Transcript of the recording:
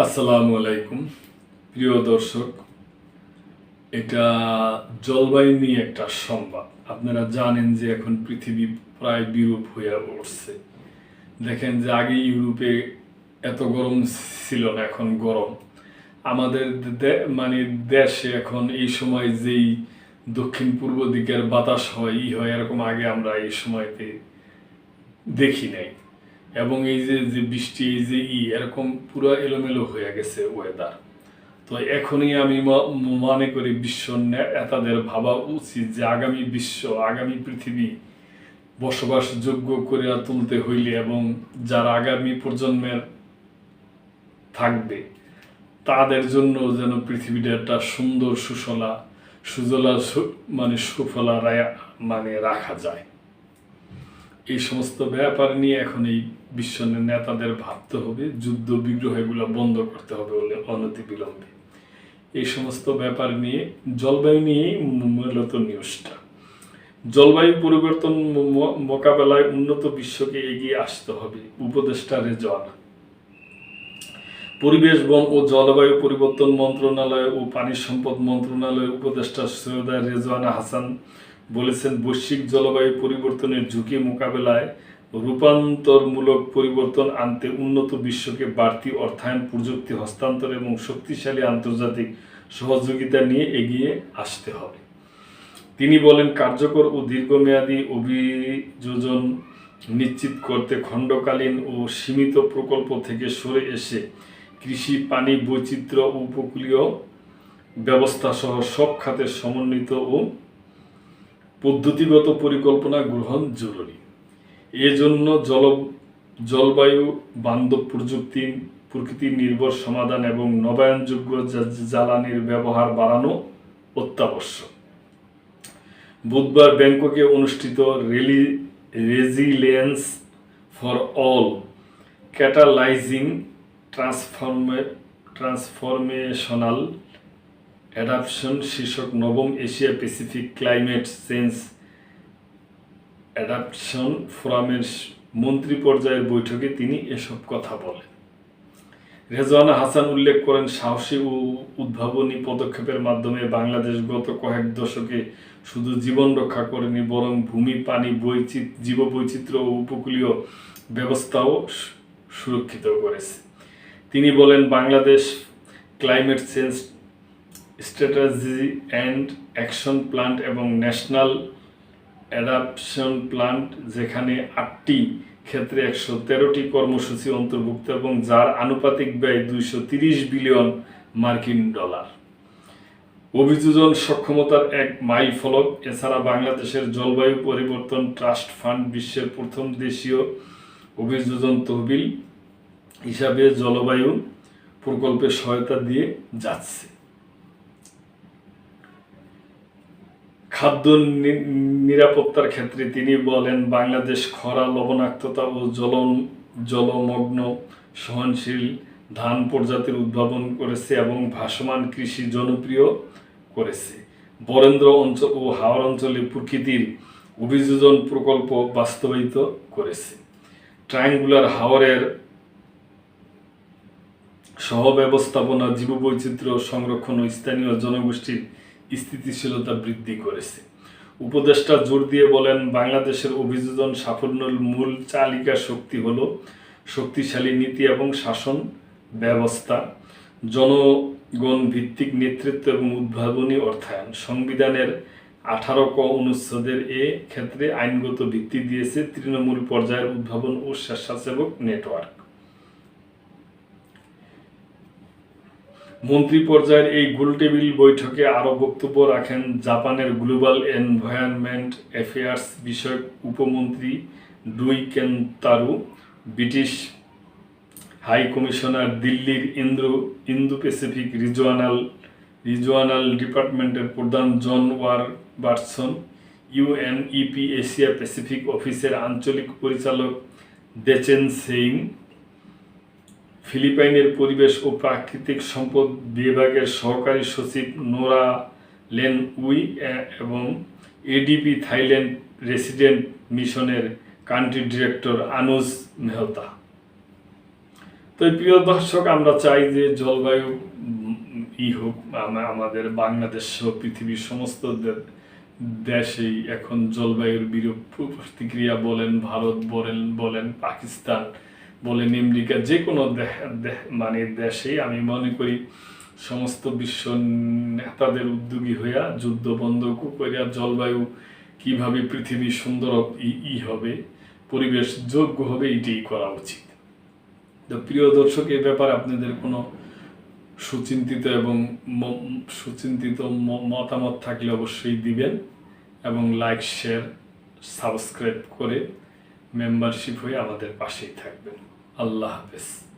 আসসালামু আলাইকুম। প্রিয় দর্শক, এটা জলবায়ু নিয়ে একটা সংবাদ। আপনারা জানেন যে এখন পৃথিবী প্রায় বিরূপ হয়ে উঠছে। দেখেন যে আগে ইউরোপে এত গরম ছিল না, এখন গরম। আমাদের মানে দেশে এখন এই সময় যেই দক্ষিণ পূর্ব দিকের বাতাস হয়, ই হয়, এরকম আগে আমরা এই সময়তে দেখি নাই। এবং এই যে যে বৃষ্টি, এই যে ই, এরকম পুরো এলোমেলো হয়ে গেছে ওয়েদার তো এখনই আমি মনে করি বিশ্ব নেতাদের ভাবা উচিত যে আগামী বিশ্ব, আগামী পৃথিবী বসবাসযোগ্য করে তুলতে হইলে এবং যারা আগামী প্রজন্মের থাকবে, তাদের জন্য যেন পৃথিবীটা একটা সুন্দর সুশলা, সুজলা মানে সুফলা মানে রাখা যায়। এই সমস্ত ব্যাপার নিয়ে এখন এই বিশ্ব নেতাদের ভাবতে হবে, যুদ্ধ বিগ্রহ এগুলো বন্ধ করতে হবে বলে অনতি বিলম্বে। এই সমস্ত ব্যাপার নিয়ে, জলবায়ু নিয়েই মূলত নিউজটা। জলবায়ু পরিবর্তন মোকাবেলায় উন্নত বিশ্বকে এগিয়ে আসতে হবে, উপদেষ্টা রেজওয়ানা পরিবেশ, বন ও জলবায়ু পরিবর্তন মন্ত্রণালয় ও পানি সম্পদ মন্ত্রণালয়ের উপদেষ্টা সৈয়দা রেজওয়ানা হাসান বলেছেন, বৈশ্বিক জলবায়ু পরিবর্তনের ঝুঁকি মোকাবেলায় রূপান্তরমূলক পরিবর্তন আনতে উন্নত বিশ্বকে বাড়তি অর্থায়ন, প্রযুক্তি হস্তান্তর এবং শক্তিশালী আন্তর্জাতিক সহযোগিতা নিয়ে এগিয়ে আসতে হবে। তিনি বলেন, কার্যকর ও দীর্ঘমেয়াদী অভিযোজন নিশ্চিত করতে খণ্ডকালীন ও সীমিত প্রকল্প থেকে সরে এসে কৃষি, পানি, বৈচিত্র্য উপকূলীয় ব্যবস্থা সহ সব খাতের সমন্বিত ও পদ্ধতিগত পরিকল্পনা গ্রহণ জরুরি। এজন্য জল, জলবায়ু, বান্ধব প্রযুক্তি, প্রকৃতি নির্ভর সমাধান এবং নবায়নযোগ্য জ্বালানির ব্যবহার বাড়ানো অত্যাবশ্যক। বুধবার ব্যাংককে অনুষ্ঠিত rally, resilience for all catalyzing ট্রান্সফর্মে, transformational adaptation শীর্ষক নবম Asia Pacific climate change adaptation ফোরামের মন্ত্রী পর্যায়ের বৈঠকে তিনি এসব কথা বলেন। রেজওয়ানা হাসান উল্লেখ করেন, সাহসী ও উদ্ভাবনী পদক্ষেপের মাধ্যমে বাংলাদেশ গত কয়েক দশকে শুধু জীবন রক্ষা করেনি, বরং ভূমি, পানি বৈচিত্র জীববৈচিত্র্য ও উপকূলীয় ব্যবস্থাও সুরক্ষিত করেছে। তিনি বলেন, Bangladesh climate change strategy and action plant এবং ন্যাশনাল অ্যাডাপশন প্ল্যান্ট, যেখানে আটটি ক্ষেত্রে একশো তেরোটি কর্মসূচি অন্তর্ভুক্ত এবং যার আনুপাতিক ব্যয় দুইশো তিরিশ বিলিয়ন মার্কিন ডলার। অভিযোজন সক্ষমতার এক মাইল ফলক এছাড়া বাংলাদেশের জলবায়ু পরিবর্তন ট্রাস্ট ফান্ড বিশ্বের প্রথম দেশীয় অভিযোজন তহবিল হিসাবে জলবায়ু প্রকল্পে সহায়তা দিয়ে যাচ্ছে। খাদ্য নিরাপত্তার ক্ষেত্রে তিনি বলেন, বাংলাদেশ খরা, লবণাক্ততা ও জল জলমগ্ন, সহনশীল ধান প্রজাতির উদ্ভাবন করেছে এবং ভাসমান কৃষি জনপ্রিয় করেছে। বরেন্দ্র অঞ্চল ও হাওড় অঞ্চলে প্রকৃতির অভিযোজন প্রকল্প বাস্তবায়িত করেছে। ট্রায়াঙ্গুলার হাওরের সহ ব্যবস্থাপনা জীববৈচিত্র্য সংরক্ষণ ও স্থানীয় জনগোষ্ঠীর স্থিতিশীলতা বৃদ্ধি করেছে। উপদেষ্টা জোর দিয়ে বলেন, বাংলাদেশের অভিযোজন সাফল্যের মূল চালিকা শক্তি হল শক্তিশালী নীতি এবং শাসন ব্যবস্থা জনগণ ভিত্তিক নেতৃত্ব এবং উদ্ভাবনী অর্থায়ন। সংবিধানের আঠারো ক অনুচ্ছেদের এ ক্ষেত্রে আইনগত ভিত্তি দিয়েছে তৃণমূল পর্যায়ের উদ্ভাবন ও স্বেচ্ছাসেবক নেটওয়ার্ক। মন্ত্রী পর্যায়ের এই গোলটেবিল বৈঠকে আরও বক্তব্য রাখেন জাপানের গ্লোবাল এনভায়রনমেন্ট অ্যাফেয়ার্স বিষয়ক উপমন্ত্রী Doi Kentaro, British high commissioner দিল্লির ইন্দ্র ইন্দো প্যাসিফিক রিজওয়ানাল রিজওয়ানাল ডিপার্টমেন্টের প্রধান জন ওয়ার বার্সন ইউএনইপি এশিয়া প্যাসিফিক অফিসের আঞ্চলিক পরিচালক দেচেন সেইং ফিলিপাইনের পরিবেশ ও প্রাকৃতিক সম্পদ বিভাগের সহকারী সচিব নোরা লেন উই এবং এডিপি থাইল্যান্ড রেসিডেন্ট মিশনের কান্ট্রি ডিরেক্টর আনুজ মেহতা। তো প্রিয় দর্শক, আমরা চাই যে জলবায়ু, ই হোক আমাদের বাংলাদেশ সহ পৃথিবীর সমস্ত দেশেই এখন জলবায়ুর বিরূপ প্রতিক্রিয়া বলেন, ভারত বলেন বলেন, পাকিস্তান বলেন আমেরিকা যে কোনো মানে দেশেই আমি মনে করি সমস্ত বিশ্ব নেতাদের উদ্যোগী হইয়া যুদ্ধ বন্ধ করিয়া জলবায়ু কীভাবে পৃথিবী সুন্দর ই- ই হবে, পরিবেশ যোগ্য হবে, এটাই করা উচিত। তো প্রিয় দর্শক, এ ব্যাপারে আপনাদের কোনো সুচিন্তিত এবং সুচিন্তিত মতামত থাকলে অবশ্যই দিবেন এবং লাইক শেয়ার সাবস্ক্রাইব করে মেম্বারশিপ হয়ে আমাদের পাশেই থাকবেন। আল্লাহ হাফেজ।